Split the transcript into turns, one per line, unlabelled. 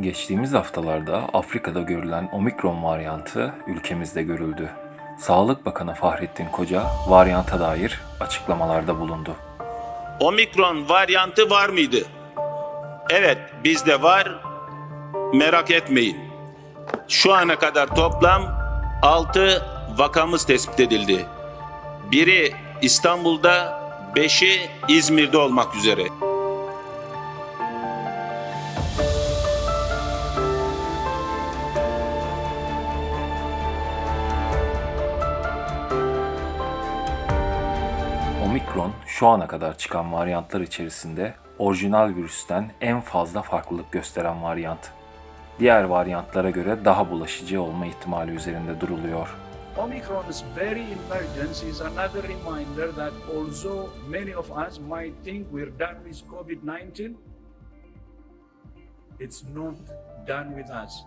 Geçtiğimiz haftalarda Afrika'da görülen omikron varyantı ülkemizde görüldü. Sağlık Bakanı Fahrettin Koca varyanta dair açıklamalarda bulundu.
Omikron varyantı var mıydı? Evet, bizde var. Merak etmeyin. Şu ana kadar toplam 6 vakamız tespit edildi. Biri İstanbul'da, 5'i İzmir'de olmak üzere.
Omikron şu ana kadar çıkan varyantlar içerisinde orijinal virüsten en fazla farklılık gösteren varyant. Diğer varyantlara göre daha bulaşıcı olma ihtimali üzerinde duruluyor.
Omicron's very emergence is another reminder that although many of us might think we're done with COVID 19, it's not done with us.